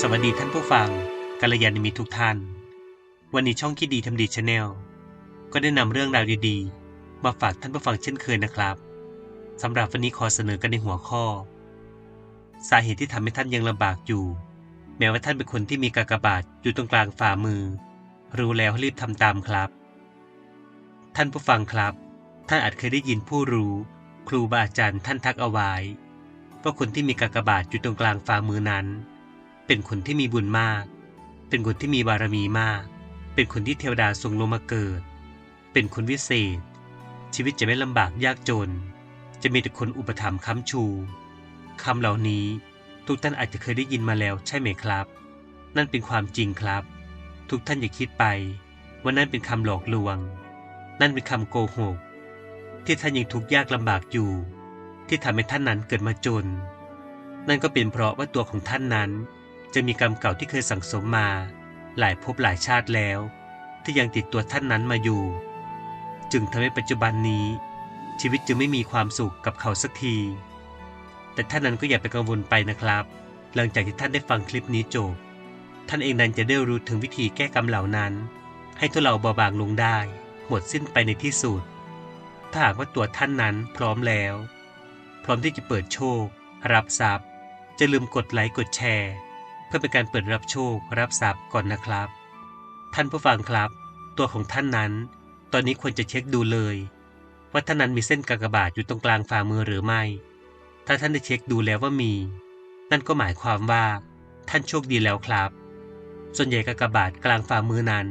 สวัสดีท่านผู้ฟังกัลยาณมิตรทุกท่าน วันนี้ช่องคิดดีทำดีชาแนลก็ได้นำเรื่องราวดีๆ มาฝากท่านผู้ฟังเช่นเคยนะครับสำหรับวันนี้ขอเสนอกันในหัวข้อ สาเหตุที่ทำให้ท่านยังลำบากอยู่ แม้ว่าท่านเป็นคนที่มีกากบาทอยู่ตรงกลางฝ่ามือ รู้แล้วให้รีบทำตามครับ ท่านผู้ฟังครับ ท่านอาจเคยได้ยินผู้รู้ ครูบาอาจารย์ท่านทักเอาไว้ว่าคนที่มีกากบาทอยู่ตรงกลางฝ่ามือนั้น เป็นคนที่มีบุญมาก เป็นคนที่มีบารมีมาก เป็นคนที่เทวดาทรงลงมาเกิด เป็นคนวิเศษ ชีวิตจะไม่ลำบากยากจน จะมีแต่คนอุปถัมภ์ค้ำชูคำเหล่านี้ทุกท่านอาจจะเคยได้ยินมาแล้วใช่ไหมครับ นั่นเป็นความจริงครับ ทุกท่านอย่าคิดไปว่านั่นเป็นคำหลอกลวง นั่นเป็นคำโกหก ที่ท่านยังทุกข์ยากลำบากอยู่ ที่ทำให้ท่านนั้นเกิดมาจน นั่นก็เป็นเพราะว่าตัวของท่านนั้น จะมีกรรมเก่าที่เคยสั่งสมมา หลายภพหลายชาติแล้ว ที่ยังติดตัวท่านนั้นมาอยู่ จึงทำให้ปัจจุบันนี้ ชีวิตจึงไม่มีความสุขกับเขาสักที แต่ท่านนั้นก็อย่าไปกังวลไปนะครับ หลังจากที่ท่านได้ฟังคลิปนี้จบ ท่านเองนั้นจะได้รู้ถึงวิธีแก้กรรมเหล่านั้น ให้ทุเลาเบาบางลงได้ หมดสิ้นไปในที่สุด ถ้าหากว่าตัวท่านนั้นพร้อมแล้ว พร้อมที่จะเปิดโชค รับทรัพย์จะลืมกดไลค์กดแชร์ พื่อเป็นการเปิดรับโชครับทรัพย์ก่อนนะครับ ท่านผู้ฟังครับ ตัวของท่านนั้น ตอนนี้ควรจะเช็คดูเลย ว่าท่านนั้นมีเส้นกากบาทอยู่ตรงกลางฝ่ามือหรือไม่ ถ้าท่านได้เช็คดูแล้วว่ามี นั่นก็หมายความว่า ท่านโชคดีแล้วครับ ส่วนใหญ่กากบาทกลางฝ่ามือนั้น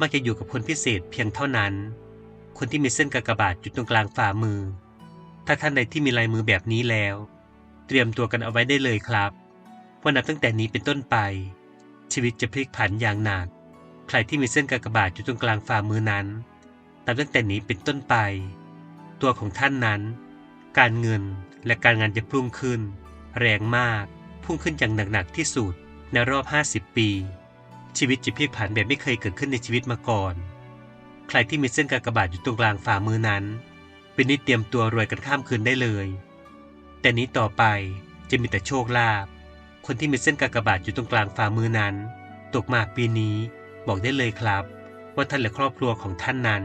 มักจะอยู่กับคนพิเศษเพียงเท่านั้น คนที่มีเส้นกากบาทอยู่ตรงกลางฝ่ามือ ถ้าท่านใดที่มีลายมือแบบนี้แล้ว เตรียมตัวกันเอาไว้ได้เลยครับ ว่านับตั้งแต่นี้เป็นต้นไป ชีวิตจะพลิกผันอย่างหนัก ใครที่มีเส้นกากบาทอยู่ตรงกลางฝ่ามือนั้น นับตั้งแต่นี้เป็นต้นไป ตัวของท่านนั้น การเงินและการงานจะพุ่งขึ้น แรงมาก พุ่งขึ้นอย่างหนักๆที่สุดในรอบ 50 ปี ชีวิตจะพลิกผันแบบไม่เคยเกิดขึ้นในชีวิตมาก่อน ใครที่มีเส้นกากบาทอยู่ตรงกลางฝ่ามือนั้นเป็นนิดเตรียมตัวรวยกันข้ามคืนได้เลย แต่นี้ต่อไปจะมีแต่โชคลาภ คนที่มีเส้นกากบาทอยู่ตรงกลางฝ่ามือนั้น ตกมาปีนี้บอกได้เลยครับ ว่าท่านและครอบครัวของท่านนั้น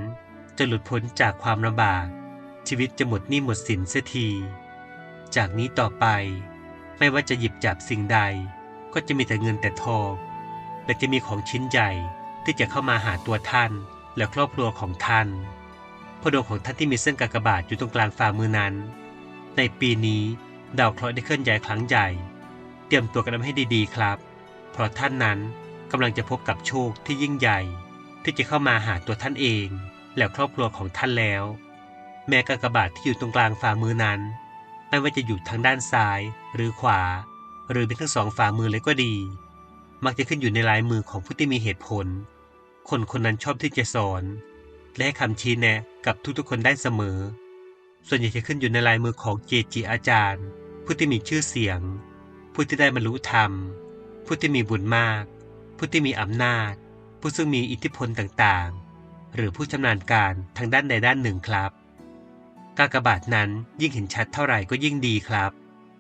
จะหลุดพ้นจากความลำบาก ชีวิตจะหมดหนี้หมดสินเสียที จากนี้ต่อไป ไม่ว่าจะหยิบจับสิ่งใด ก็จะมีแต่เงินแต่ทองและจะมีของชิ้นใหญ่ที่จะเข้ามาหาตัวท่านและครอบครัวของท่านพระดวงของท่านที่มีเส้นกากบาทอยู่ตรงกลางฝ่ามือนั้น ในปีนี้ดาวเคราะห์ได้เคลื่อนย้ายครั้งใหญ่ เตรียมตัวกันให้ดีๆครับ เพราะท่านนั้นกำลังจะพบกับโชคที่ยิ่งใหญ่ ที่จะเข้ามาหาตัวท่านเอง และครอบครัวของท่านแล้ว แม้กากบาทที่อยู่ตรงกลางฝ่ามือนั้น ไม่ว่าจะอยู่ทางด้านซ้ายหรือขวา หรือเป็นทั้งสองฝ่ามือเลยก็ดี มักจะขึ้นอยู่ในลายมือของผู้ที่มีเหตุผล คนคนนั้นชอบที่จะสอน และให้คำชี้แนะกับทุกๆคนได้เสมอ ส่วนใหญ่จะขึ้นอยู่ในลายมือของเจจีอาจารย์ ผู้ที่มีชื่อเสียง ผู้ที่ได้บรรลุธรรม ผู้ที่มีบุญมาก ผู้ที่มีอำนาจ ผู้ซึ่งมีอิทธิพลต่างๆ หรือผู้ชำนาญการทางด้านใดด้านหนึ่งครับ กากบาทนั้นยิ่งเห็นชัดเท่าไหร่ก็ยิ่งดีครับ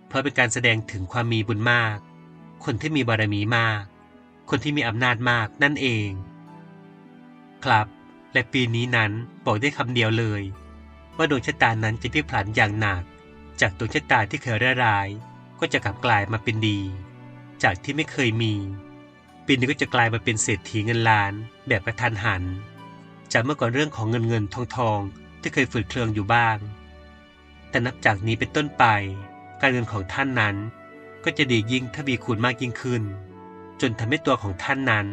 เพราะเป็นการแสดงถึงความมีบุญมาก คนที่มีบารมีมาก คนที่มีอำนาจมากนั่นเอง ครับ และปีนี้นั้นบอกได้คำเดียวเลย ว่าดวงชะตานั้นจะพลิกผันอย่างหนัก จากดวงชะตาที่เคยร้าย ก็จะกลับกลายมาเป็นดี จากที่ไม่เคยมีปีนี้ก็จะกลายมาเป็นเศรษฐีเงินล้าน แบบกระทันหัน จากเมื่อก่อนเรื่องของเงินเงินทองทองที่เคยฝืดเครืองอยู่บ้าง แต่นับจากนี้เป็นต้นไป การเงินของท่านนั้น ก็จะดียิ่งทวีคูณมากยิ่งขึ้น จนทำให้ตัวของท่านนั้น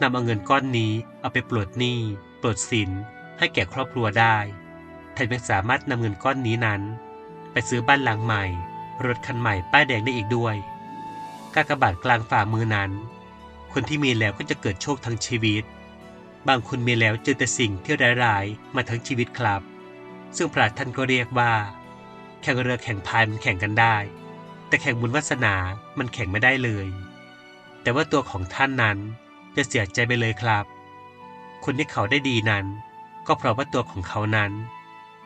นำเอาเงินก้อนนี้เอาไปปลดหนี้ปลดสินให้แก่ครอบครัวได้ท่านยังสามารถนำเงินก้อนนี้นั้น ไปซื้อบ้านหลังใหม่ รถคันใหม่ป้ายแดงได้อีกด้วย กากบาทกลางฝ่ามือนั้น คนที่มีแล้วก็จะเกิดโชคทั้งชีวิต บางคนมีแล้วเจอแต่สิ่งที่ร้ายๆมาทั้งชีวิตครับ ซึ่งปราชญ์ท่านก็เรียกว่า แข่งเรือแข่งพายมันแข่งกันได้ แต่แข่งบุญวาสนา มันแข่งไม่ได้เลย แต่ว่าตัวของท่านนั้นจะเสียใจไปเลยครับ คนที่เขาได้ดีนั้น ก็เพราะว่าตัวของเขานั้น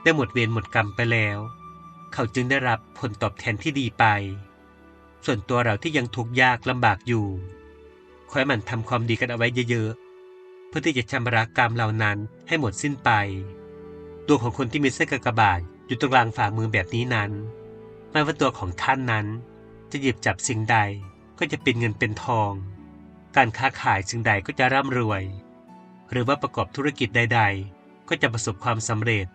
ได้หมดเวรหมดกรรมไปแล้ว เขาจึงได้รับผลตอบแทนที่ดีไป ส่วนตัวเราที่ยังทุกข์ยากลำบากอยู่ขอให้หมันทำความดีกันเอาไว้เยอะๆ เพื่อที่จะชำระกรรมเหล่านั้นให้หมดสิ้นไป ตัวของคนที่มีเส้นกากบาทอยู่ตรงกลางฝ่ามือแบบนี้นั้น ไม่ว่าตัวของท่านนั้น จะหยิบจับสิ่งใดก็จะเป็นเงินเป็นทอง การค้าขายสิ่งใดก็จะร่ำรวย หรือว่าประกอบธุรกิจใด ๆ ก็จะประสบความสำเร็จ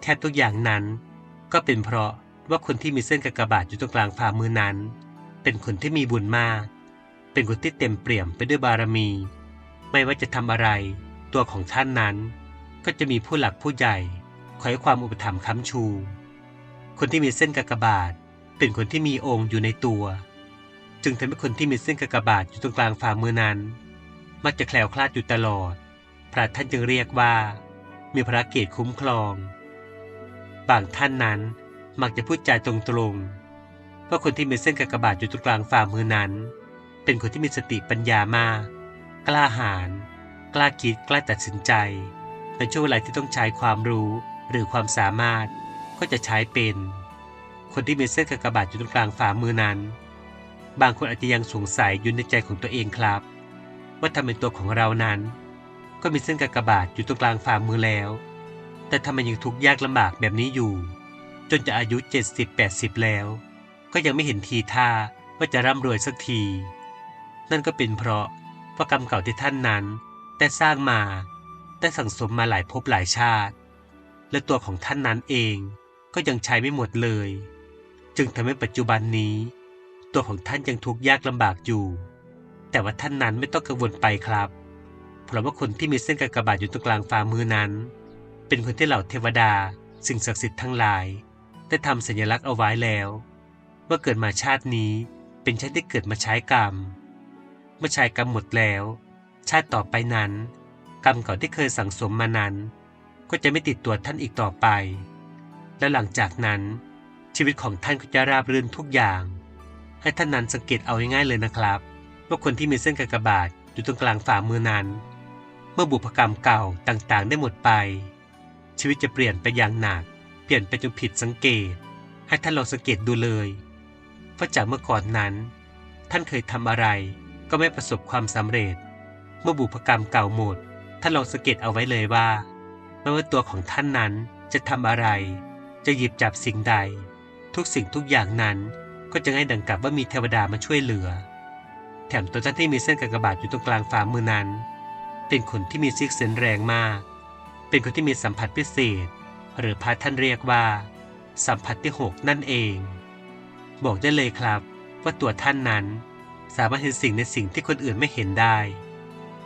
แทบทุกอย่างนั้น ก็เป็นเพราะว่าคนที่มีเส้นกากบาทอยู่ตรงกลางฝ่ามือนั้น เป็นคนที่มีบุญมาก เป็นคนที่เต็มเปี่ยมไปด้วยบารมี ไม่ว่าจะทำอะไร ตัวของท่านนั้น ก็จะมีผู้หลักผู้ใหญ่คอยความอุปถัมภ์ค้ำชู คนที่มีเส้นกากบาท เป็นคนที่มีองค์อยู่ในตัว จึงทำให้คนที่มีเส้นกากบาทอยู่ตรงกลางฝ่ามือนั้น มักจะแคล้วคลาดอยู่ตลอด พระท่านจึงเรียกว่า มีพระเกศคุ้มครอง บางท่านนั้นมักจะพูดจาตรงๆว่าคนที่มีเส้นกากบาทอยู่ตรงกลางฝ่ามือนั้น เป็นคนที่มีสติปัญญามาก กล้าหาญกล้าคิดกล้าตัดสินใจในช่วงเวลาที่ต้องใช้ความรู้หรือความสามารถก็จะใช้เป็น คนที่มีเส้นกากบาทอยู่ตรงกลางฝ่ามือนั้น บางคนอาจจะยังสงสัยอยู่ในใจของตัวเองครับ ว่าทำไมตัวของเรานั้น ก็มีเส้นกากบาทอยู่ตรงกลางฝ่ามือแล้ว แต่ทำไมยังทุกข์ยากลำบากแบบนี้อยู่ จนจะอายุ 70-80 แล้ว ก็ยังไม่เห็นทีท่าว่าจะร่ำรวยสักที นั่นก็เป็นเพราะว่ากรรมเก่าที่ท่านนั้น ได้สร้างมา ได้สั่งสมมาหลายภพหลายชาติ และตัวของท่านนั้นเองก็ยังใช้ไม่หมดเลย จึงทำให้ปัจจุบันนี้ ตัวของท่านยังทุกข์ยากลำบากอยู่ แต่ว่าท่านนั้นไม่ต้องกังวลไปครับ เพราะว่าคนที่มีเส้นกากบาทอยู่ตรงกลางฝ่ามือนั้น เป็นคนที่เหล่าเทวดา สิ่งศักดิ์สิทธิ์ทั้งหลาย ได้ทำสัญลักษณ์เอาไว้แล้ว ว่าเกิดมาชาตินี้เป็นชาติที่เกิดมาใช้กรรม เมื่อใช้กรรมหมดแล้ว ชาติต่อไปนั้น กรรมเก่าที่เคยสั่งสมมานั้น ก็จะไม่ติดตัวท่านอีกต่อไป และหลังจากนั้น ชีวิตของท่านก็จะราบรื่นทุกอย่าง ให้ท่านนั้นสังเกตเอาง่ายๆเลยนะครับว่าคนที่มีเส้นกากบาทอยู่ตรงกลางฝ่ามือนั้น เมื่อบุพกรรมเก่าต่างๆได้หมดไป ชีวิตจะเปลี่ยนไปอย่างหนัก เปลี่ยนไปจนผิดสังเกต ให้ท่านลองสังเกตดูเลยว่าะจากเมื่อก่อนนั้น ท่านเคยทำอะไร ก็ไม่ประสบความสำเร็จ เมื่อบุพกรรมเก่าหมด ท่านลองสังเกตเอาไว้เลยว่าไม่ว่าตัวของท่านนั้นจะทำอะไร จะหยิบจับสิ่งใด ทุกสิ่งทุกอย่างนั้นก็จะง่ายดังกับว่ามีเทวดามาช่วยเหลือ แถมตัวท่านที่มีเส้นกากบาทอยู่ตรงกลางฝ่ามือนั้น เป็นคนที่มีซิกเซนแรงมาก เป็นคนที่มีสัมผัสพิเศษ หรือพระท่านเรียกว่า สัมผัสที่หกนั่นเอง บอกได้เลยครับ ว่าตัวท่านนั้น สามารถเห็นสิ่งในสิ่งที่คนอื่นไม่เห็นได้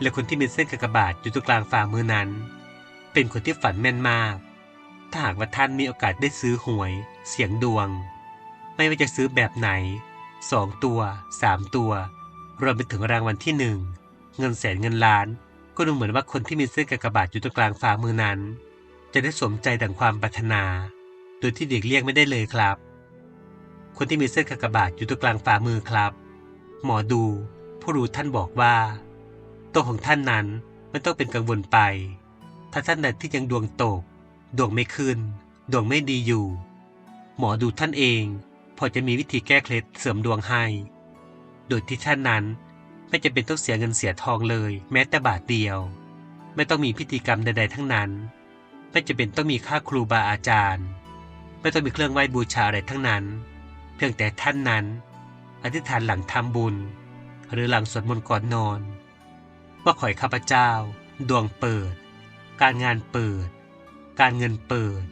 และคนที่มีเส้นกากบาทอยู่ตรงกลางฝ่ามือนั้น เป็นคนที่ฝันแม่นมาก ถ้าหากว่าท่านมีโอกาสได้ซื้อหวย เสียงดวง ไม่ว่าจะซื้อแบบไหนสองตัวสามตัวรวมไปถึงรางวัลที่หนึ่งเงินแสนเงินล้าน ก็ดูเหมือนว่าคนที่มีเส้นกากบาทอยู่ตรงกลางฝ่ามือนั้น จะได้สมใจดังความปรารถนา โดยที่เด็กเรียกไม่ได้เลยครับ คนที่มีเส้นกากบาทอยู่ตรงกลางฝ่ามือครับ หมอดู ผู้รู้ท่านบอกว่าตัวของท่านนั้นไม่ต้องเป็นกังวลไป ถ้าท่านใดที่ยังดวงตก ดวงไม่ขึ้น ดวงไม่ดีอยู่ หมอดูท่านเอง พอจะมีวิธีแก้เคล็ดเสริมดวงให้ โดยที่ท่านนั้น ไม่จะเป็นต้องเสียเงินเสียทองเลย แม้แต่บาทเดียว ไม่ต้องมีพิธีกรรมใดๆทั้งนั้น ไม่จะเป็นต้องมีค่าครูบาอาจารย์ ไม่ต้องมีเครื่องไหว้บูชาอะไรทั้งนั้น เพียงแต่ท่านนั้น อธิษฐานหลังทำบุญ หรือหลังสวดมนต์ก่อนนอนว่าขอให้ข้าพเจ้า ดวงเปิด การงานเปิด การเงินเปิด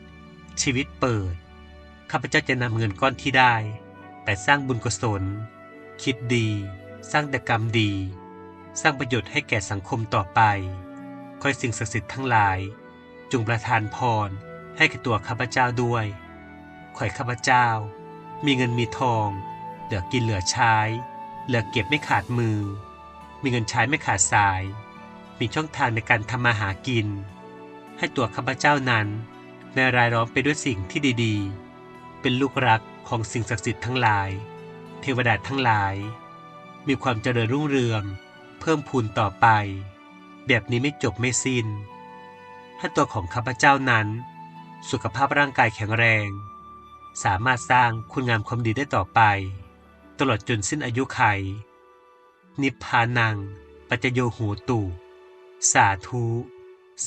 ชีวิตเปิด ข้าพเจ้าจะนำเงินก้อนที่ได้ ไปสร้างบุญกุศล คิดดี สร้างแต่กรรมดี สร้างประโยชน์ให้แก่สังคมต่อไปขอสิ่งศักดิ์สิทธิ์ทั้งหลาย จงประทานพรให้แก่ตัวข้าพเจ้าด้วยขอข้าพเจ้า มีเงินมีทอง เหลือกินเหลือใช้ เหลือเก็บไม่ขาดมือ มีเงินใช้ไม่ขาดสาย มีช่องทางในการทำมาหากิน ให้ตัวข้าพเจ้านั้นในรายล้อมไปด้วยสิ่งที่ดีๆ เป็นลูกรักของสิ่งศักดิ์สิทธิ์ทั้งหลาย เทวดาทั้งหลาย มีความเจริญรุ่งเรือง เพิ่มพูนต่อไป แบบนี้ไม่จบไม่สิน้น ให้ตัวของข้าพเจ้านั้น สุขภาพร่างกายแข็งแรง สามารถสร้างคุณงามความดีได้ต่อไป ตลอดจนสิ้นอายุไข นิพพานัง ปัจจโยโหตุ สาธุ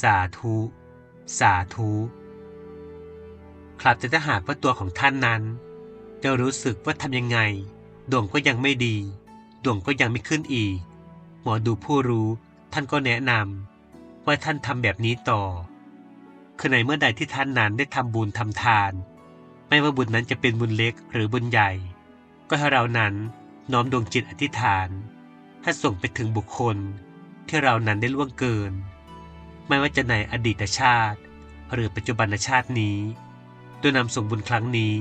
สาธุ สาธุครับแต่ถ้าหากว่าตัวของท่านนั้น จะรู้สึกว่าทำยังไง ดวงก็ยังไม่ดี ดวงก็ยังไม่ขึ้นอีก หมอดูผู้รู้ท่านก็แนะนำว่าท่านทำแบบนี้ต่อ คือในเมื่อใดที่ท่านนั้นได้ทำบุญทำทาน ไม่ว่าบุญนั้นจะเป็นบุญเล็กหรือบุญใหญ่ ก็ให้เรานั้นน้อมดวงจิตอธิษฐานให้ส่งไปถึงบุคคลที่เรานั้นได้ล่วงเกิน ไม่ว่าจะในอดีตชาติ หรือปัจจุบันชาตินี้ โดยนำส่งบุญครั้งนี้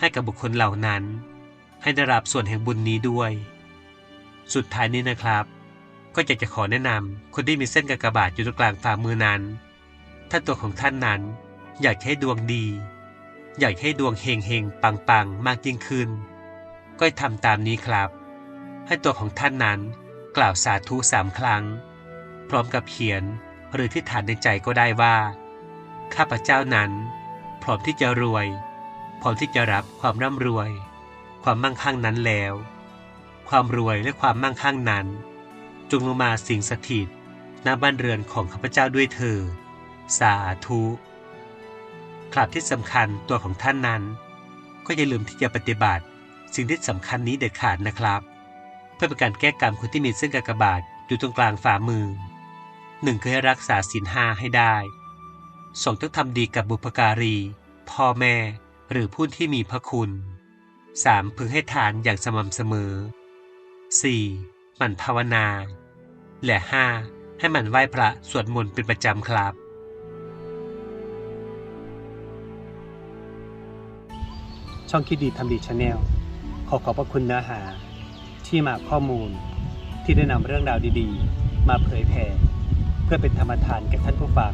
ให้กับบุคคลเหล่านั้น ให้ได้รับส่วนแห่งบุญนี้ด้วย สุดท้ายนี้นะครับ ก็อยากจะขอแนะนำคนที่มีเส้นกากบาทอยู่ตรงกลางฝ่ามือนั้น ถ้าตัวของท่านนั้นอยากให้ดวงดี อยากให้ดวงเฮงเฮงปังปังมากยิ่งขึ้น ก็ให้ทำตามนี้ครับ ให้ตัวของท่านนั้นกล่าวสาธุสามครั้ง พร้อมกับเขียนหรือที่ฐานในใจก็ได้ว่า ข้าพเจ้านั้น พร้อมที่จะรวย พร้อมที่จะรับความร่ำรวย ความมั่งคั่งนั้นแล้ว ความรวยและความมั่งคั่งนั้น จงลงมาสิงสถิตณบ้านเรือนของข้าพเจ้าด้วยเถิดสาธุครับที่สำคัญตัวของท่านนั้น ก็อย่าลืมที่จะปฏิบัติ สิ่งที่สำคัญนี้เด็ดขาดนะครับ เพื่อเป็นการแก้กรรมคนที่มีเส้นกากบาทอยู่ตรงกลางฝ่ามือหนึ่งคือให้รักษาศีลห้าให้ได้สองต้องทำดีกับบุพการี พ่อแม่หรือผู้ที่มีพระคุณสามพึงให้ทานอย่างสม่ำเสมอ 4. หมั่นภาวนา และ 5. ให้หมั่นไหว้พระสวดมนต์เป็นประจำครับ ช่องคิดดีทำดีชาแนลขอขอบพระคุณเนื้อหา ที่มาข้อมูลที่ได้นำเรื่องราวดีๆ มาเผยแผ่เพื่อเป็นธรรมทานแก่ท่านผู้ฟัง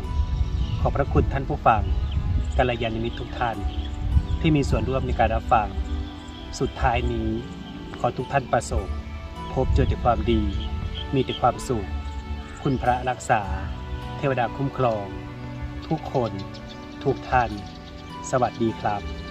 ขอบพระคุณท่านผู้ฟังกัลยาณมิตรทุกท่าน ที่มีส่วนร่วมในการรับฟัง สุดท้ายนี้ขอทุกท่านประสบ พบเจอแต่ความดี มีแต่ความสุข คุณพระรักษา เทวดาคุ้มครอง ทุกคน ทุกท่าน สวัสดีครับ